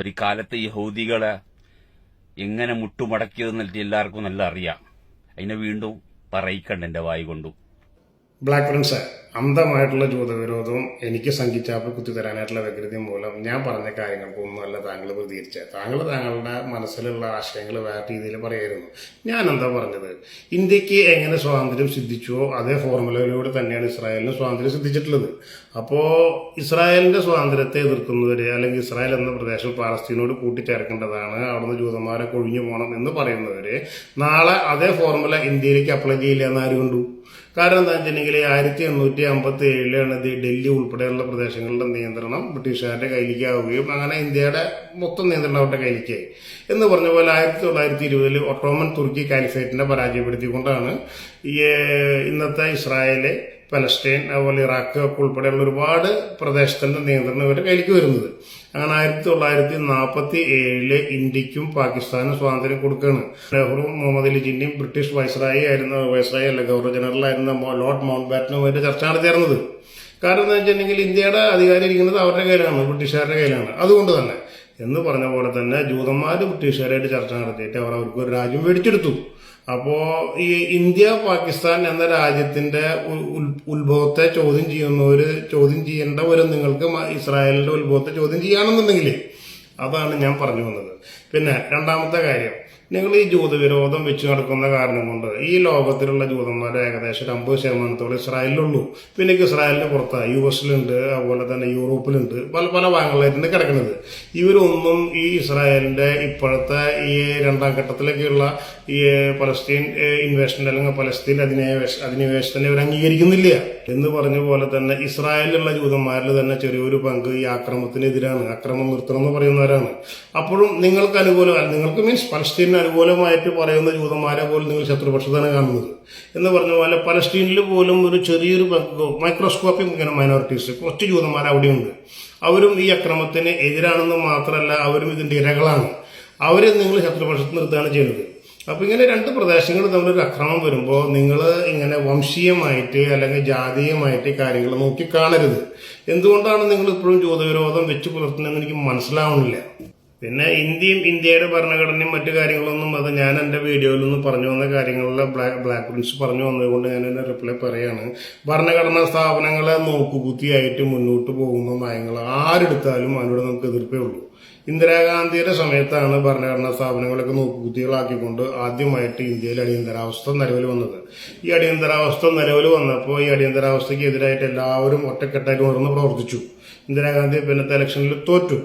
ഒരു കാലത്ത് യഹൂദികളെ എങ്ങനെ മുട്ടുമടക്കിയതെന്ന് എല്ലാവർക്കും നല്ല അറിയാം. അതിനെ വീണ്ടും പറയിക്കണ്ട എന്റെ വായി കൊണ്ടു. ബ്ലാക്ക് പ്രിൻസ് അന്ധമായിട്ടുള്ള ജൂതവിരോധവും എനിക്ക് സംഘിച്ചാപ്പ് കുത്തിത്തരാനായിട്ടുള്ള വ്യഗ്രത മൂലം ഞാൻ പറഞ്ഞ കാര്യങ്ങൾക്കൊന്നുമല്ല താങ്കൾ പ്രതികരിച്ചത് താങ്കൾ താങ്കളുടെ മനസ്സിലുള്ള ആശയങ്ങൾ വേറെ രീതിയിൽ പറയായിരുന്നു. ഞാൻ എന്താ പറഞ്ഞത്? ഇന്ത്യയ്ക്ക് എങ്ങനെ സ്വാതന്ത്ര്യം സിദ്ധിച്ചുവോ അതേ ഫോർമുലയിലൂടെ തന്നെയാണ് ഇസ്രായേലിന് സ്വാതന്ത്ര്യം സിദ്ധിച്ചിട്ടുള്ളത്. അപ്പോൾ ഇസ്രായേലിന്റെ സ്വാതന്ത്ര്യത്തെ എതിർക്കുന്നവർ അല്ലെങ്കിൽ ഇസ്രായേൽ എന്ന പ്രദേശം പാലസ്തീനോട് കൂട്ടിച്ചേർക്കേണ്ടതാണ് അവിടുന്ന് ജൂതന്മാരെ കൊഴിഞ്ഞു പോകണം എന്ന് പറയുന്നവർ നാളെ അതേ ഫോർമുല ഇന്ത്യയിലേക്ക് അപ്ലൈ ചെയ്യില്ല എന്ന് ആരും കണ്ടു? കാരണം എന്താ വെച്ചിട്ടുണ്ടെങ്കിൽ ആയിരത്തി എണ്ണൂറ്റി അമ്പത്തി ഏഴിലാണ് ഡൽഹി ഉൾപ്പെടെയുള്ള പ്രദേശങ്ങളുടെ നിയന്ത്രണം ബ്രിട്ടീഷുകാരുടെ കയ്യിലേക്ക് ആവുകയും അങ്ങനെ ഇന്ത്യയുടെ മൊത്തം നിയന്ത്രണം അവരുടെ കയ്യിലേക്കായി എന്ന് പറഞ്ഞ പോലെ ആയിരത്തി തൊള്ളായിരത്തി ഇരുപതിൽ ഒട്ടോമൻ തുർക്കി കാലിഫേറ്റിനെ പരാജയപ്പെടുത്തിക്കൊണ്ടാണ് ഈ ഇന്നത്തെ ഇസ്രായേൽ പലസ്തീൻ അതുപോലെ ഇറാഖ് ഒക്കെ ഉൾപ്പെടെയുള്ള ഒരുപാട് പ്രദേശത്തിന്റെ നിയന്ത്രണം ഇവരുടെ കയ്യിലേക്ക് വരുന്നത്. അങ്ങനെ ആയിരത്തി തൊള്ളായിരത്തി നാൽപ്പത്തി ഏഴിൽ ഇന്ത്യക്കും പാകിസ്ഥാനും സ്വാതന്ത്ര്യം കൊടുക്കുകയാണ് നെഹ്റു മുഹമ്മദ് അലി ജിന്നയും ബ്രിട്ടീഷ് വൈസ്രായി ആയിരുന്ന വൈസ്രായി അല്ല ഗവർണർ ജനറൽ ആയിരുന്ന ലോർഡ് മൗണ്ട് ബാറ്റനുമായിട്ട് ചർച്ച നടത്തിയിരുന്നത് കാരണം എന്താ വെച്ചിട്ടുണ്ടെങ്കിൽ ഇന്ത്യയുടെ അധികാരം ഇരിക്കുന്നത് അവരുടെ കയ്യിലാണ് ബ്രിട്ടീഷുകാരുടെ കയ്യിലാണ്. അതുകൊണ്ട് തന്നെ എന്ന് പറഞ്ഞ പോലെ തന്നെ ജൂതന്മാർ ബ്രിട്ടീഷുകാരായിട്ട് ചർച്ച നടത്തിയിട്ട് അവർ അവർക്ക് ഒരു രാജ്യം മേടിച്ചെടുത്തു. അപ്പോ ഈ ഇന്ത്യ പാകിസ്ഥാൻ എന്ന രാജ്യത്തിന്റെ ഉത്ഭവത്തെ ചോദ്യം ചെയ്യുന്നവര് ചോദ്യം ചെയ്യേണ്ടവരും നിങ്ങൾക്ക് ഇസ്രായേലിന്റെ ഉത്ഭവത്തെ ചോദ്യം ചെയ്യുകയാണെന്നുണ്ടെങ്കിൽ അതാണ് ഞാൻ പറഞ്ഞു വന്നത്. പിന്നെ രണ്ടാമത്തെ കാര്യം. നിങ്ങൾ ഈ ജൂതവിരോധം വെച്ചു നടക്കുന്ന കാരണം കൊണ്ട് ഈ ലോകത്തിലുള്ള ജൂതന്മാർ ഏകദേശം അമ്പത് ശതമാനത്തോളം ഇസ്രായേലിലുള്ളൂ. പിന്നെ ഇസ്രായേലിന് പുറത്ത് യു എസിലുണ്ട് അതുപോലെ തന്നെ യൂറോപ്പിലുണ്ട് പല പല ഭാഗങ്ങളായിട്ടുണ്ട് കിടക്കുന്നത്. ഇവരൊന്നും ഈ ഇസ്രായേലിന്റെ ഇപ്പോഴത്തെ ഈ രണ്ടാം ഘട്ടത്തിലേക്കുള്ള ഈ പലസ്തീൻ ഇൻവേഷൻ അല്ലെങ്കിൽ പലസ്തീൻ അധിനിവേശ അധിനിവേശത്തിനെ ഇവർ അംഗീകരിക്കുന്നില്ല. എന്ന് പറഞ്ഞ പോലെ തന്നെ ഇസ്രായേലിലുള്ള ജൂതന്മാരിൽ തന്നെ ചെറിയൊരു പങ്ക് ഈ ആക്രമത്തിനെതിരാണ് ആക്രമം നിർത്തണം എന്ന് പറയുന്നവരാണ്. അപ്പോഴും നിങ്ങൾക്ക് അനുകൂലം നിങ്ങൾക്ക് മീൻസ് പലസ്തീനിന് അനുകൂലമായിട്ട് പറയുന്ന ജൂതന്മാരെ പോലും നിങ്ങൾ ശത്രുപക്ഷത്താണ് കാണുന്നത്. എന്ന് പറഞ്ഞ പോലെ പലസ്തീനിൽ പോലും ഒരു ചെറിയൊരു മൈക്രോസ്കോപ്പിക് ഇങ്ങനെ മൈനോറിറ്റീസ് കുറച്ച് ജൂതന്മാർ അവിടെയുണ്ട്. അവരും ഈ അക്രമത്തിന് എതിരാണെന്ന് മാത്രമല്ല അവരും ഇതിന്റെ ഇരകളാണ്. അവരെ നിങ്ങൾ ശത്രുപക്ഷത്ത് നിർത്തുകയാണ് ചെയ്യുന്നത്. അപ്പോൾ ഇങ്ങനെ രണ്ട് പ്രദേശങ്ങൾ തമ്മിലൊരു അക്രമം വരുമ്പോൾ നിങ്ങൾ ഇങ്ങനെ വംശീയമായിട്ട് അല്ലെങ്കിൽ ജാതീയമായിട്ട് കാര്യങ്ങൾ നോക്കി കാണരുത്. എന്തുകൊണ്ടാണ് നിങ്ങൾ ഇപ്പോഴും ജൂതവിരോധം വെച്ച് പുലർത്തുന്നതെന്ന് എനിക്ക് മനസ്സിലാവുന്നില്ല. പിന്നെ ഇന്ത്യയും ഇന്ത്യയുടെ ഭരണഘടനയും മറ്റു കാര്യങ്ങളൊന്നും അത് ഞാൻ എന്റെ വീഡിയോയിലൊന്നും പറഞ്ഞു വന്ന കാര്യങ്ങളിലെ ബ്ലാക്ക് ബ്ലാക്ക് പ്രിൻസ് പറഞ്ഞു വന്നതുകൊണ്ട് ഞാൻ എന്റെ റിപ്ലൈ പറയാണ്. ഭരണഘടനാ സ്ഥാപനങ്ങളെ നോക്കുകുത്തിയായിട്ട് മുന്നോട്ട് പോകുന്ന നയങ്ങൾ ആരെടുത്താലും അതിനോട് നമുക്ക് എതിർപ്പേ ഉള്ളൂ. ഇന്ദിരാഗാന്ധിയുടെ സമയത്താണ് ഭരണഘടനാ സ്ഥാപനങ്ങളൊക്കെ നോക്കുകുത്തികളാക്കിക്കൊണ്ട് ആദ്യമായിട്ട് ഇന്ത്യയിൽ അടിയന്തരാവസ്ഥ നിലവിൽ വന്നത്. ഈ അടിയന്തരാവസ്ഥ നിലവിൽ വന്നപ്പോൾ ഈ അടിയന്തരാവസ്ഥയ്ക്ക് എതിരായിട്ട് എല്ലാവരും ഒറ്റക്കെട്ടായിട്ട് ഉണർന്ന് പ്രവർത്തിച്ചു. ഇന്ദിരാഗാന്ധി പിന്നത്തെ ഇലക്ഷനിൽ തോറ്റു.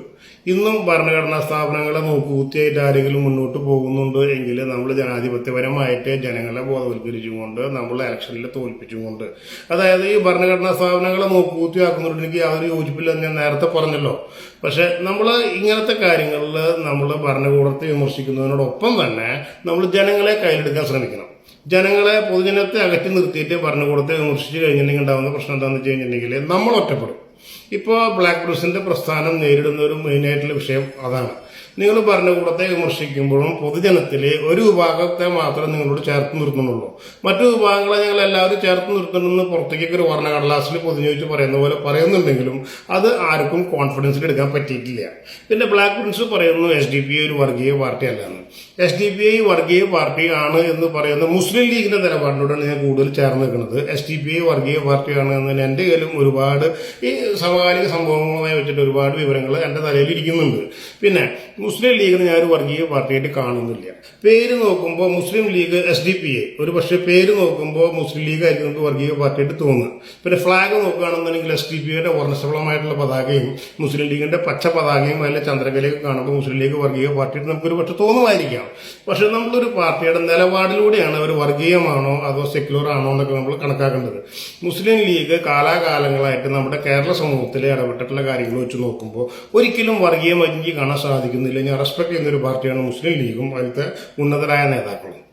ഇന്നും ഭരണഘടനാ സ്ഥാപനങ്ങളെ നോക്കുകുത്തിയായിട്ട് ആരെങ്കിലും മുന്നോട്ട് പോകുന്നുണ്ട് എങ്കിൽ നമ്മൾ ജനാധിപത്യപരമായിട്ട് ജനങ്ങളെ ബോധവൽക്കരിച്ചുകൊണ്ട് നമ്മൾ ഇലക്ഷനിൽ തോൽപ്പിച്ചുകൊണ്ട്. അതായത് ഈ ഭരണഘടനാ സ്ഥാപനങ്ങളെ നോക്കുകുത്തിയാക്കുന്നതുകൊണ്ട് എനിക്ക് യാതൊരു യോജിപ്പില്ലെന്ന് ഞാൻ നേരത്തെ പറഞ്ഞല്ലോ. പക്ഷെ നമ്മൾ ഇങ്ങനത്തെ കാര്യങ്ങളിൽ നമ്മൾ ഭരണകൂടത്തെ വിമർശിക്കുന്നതിനോടൊപ്പം തന്നെ നമ്മൾ ജനങ്ങളെ കയ്യിലെടുക്കാൻ ശ്രമിക്കണം. ജനങ്ങളെ പൊതുജനത്തെ അകറ്റി നിർത്തിയിട്ട് ഭരണകൂടത്തെ വിമർശിച്ച് കഴിഞ്ഞിട്ടുണ്ടെങ്കിൽ ഉണ്ടാകുന്ന പ്രശ്നം എന്താണെന്ന് വെച്ച് കഴിഞ്ഞിട്ടുണ്ടെങ്കിൽ നമ്മൾ ഒറ്റപ്പെടും. ഇപ്പോൾ ബ്ലാക്ക് ബ്രൂസിന്റെ പ്രസ്ഥാനം നേരിടുന്ന ഒരു മെയിനായിട്ടുള്ള വിഷയം അതാണ്. നിങ്ങൾ ഭരണകൂടത്തെ വിമർശിക്കുമ്പോഴും പൊതുജനത്തിലെ ഒരു വിഭാഗത്തെ മാത്രം നിങ്ങളോട് ചേർത്ത് നിർത്തുന്നുള്ളൂ. മറ്റു വിഭാഗങ്ങളെ ഞങ്ങൾ എല്ലാവരും ചേർത്ത് നിർത്തണമെന്ന് പുറത്തേക്ക് ഒരു വർണകടലാസിൽ പൊതുഞ്ഞോദിച്ച് പറയുന്ന പോലെ പറയുന്നുണ്ടെങ്കിലും അത് ആർക്കും കോൺഫിഡൻസിൽ എടുക്കാൻ പറ്റിയിട്ടില്ല. പിന്നെ ബ്ലാക്ക് പ്രിൻസ് പറയുന്നു എസ് ഡി പി ഐ ഒരു വർഗീയ പാർട്ടി അല്ലെന്ന് എസ് ഡി പി ഐ വർഗീയ പാർട്ടി ആണ് എന്ന് പറയുന്ന മുസ്ലിം ലീഗിന്റെ നിലപാടിനോടാണ് ഞാൻ കൂടുതൽ ചേർന്ന് നിൽക്കുന്നത്. എസ് ഡി പി ഐ വർഗീയ പാർട്ടിയാണ് എന്നതിന് എന്റെ കയ്യിലും ഒരുപാട് ഈ സമകാലിക സംഭവങ്ങളുമായി വെച്ചിട്ട് ഒരുപാട് വിവരങ്ങൾ എന്റെ തലയിൽ ഇരിക്കുന്നുണ്ട്. പിന്നെ മുസ്ലിം ലീഗിന് ഞാൻ ഒരു വർഗീയ പാർട്ടിയായിട്ട് കാണുന്നില്ല. പേര് നോക്കുമ്പോൾ Muslim League S D P A ഒരു പക്ഷേ പേര് നോക്കുമ്പോൾ മുസ്ലിം ലീഗ് ആയിരിക്കും നമുക്ക് വർഗീയ പാർട്ടിയായിട്ട് തോന്നുക. പിന്നെ ഫ്ലാഗ് നോക്കുകയാണെന്നുണ്ടെങ്കിൽ എസ് ഡി പി എയുടെ വർണശബളമായിട്ടുള്ള പതാകയും മുസ്ലിം ലീഗിന്റെ പച്ച പതാകയും അതിലെ ചന്ദ്രകലയൊക്കെ കാണുമ്പോൾ മുസ്ലിം ലീഗ് വർഗീയ പാർട്ടിയായിട്ട് നമുക്കൊരു പക്ഷെ തോന്നുമായിരിക്കാം. പക്ഷെ നമ്മളൊരു പാർട്ടിയുടെ നിലപാടിലൂടെയാണ് അവർ വർഗീയമാണോ അതോ സെക്യുലർ ആണോ എന്നൊക്കെ നമ്മൾ കണക്കാക്കേണ്ടത്. മുസ്ലിം ലീഗ് കാലാകാലങ്ങളായിട്ട് നമ്മുടെ കേരള സമൂഹത്തിലെ ഇടപെട്ടിട്ടുള്ള കാര്യങ്ങൾ വെച്ച് നോക്കുമ്പോൾ ഒരിക്കലും വർഗീയമായി എനിക്ക് കാണാൻ സാധിക്കുന്നില്ല ഞാൻ റെസ്പെക്ട് ചെയ്യുന്ന ഒരു പാർട്ടിയാണ് മുസ്ലിം ലീഗും അതിലത്തെ ഉന്നതരായ നേതാക്കളും.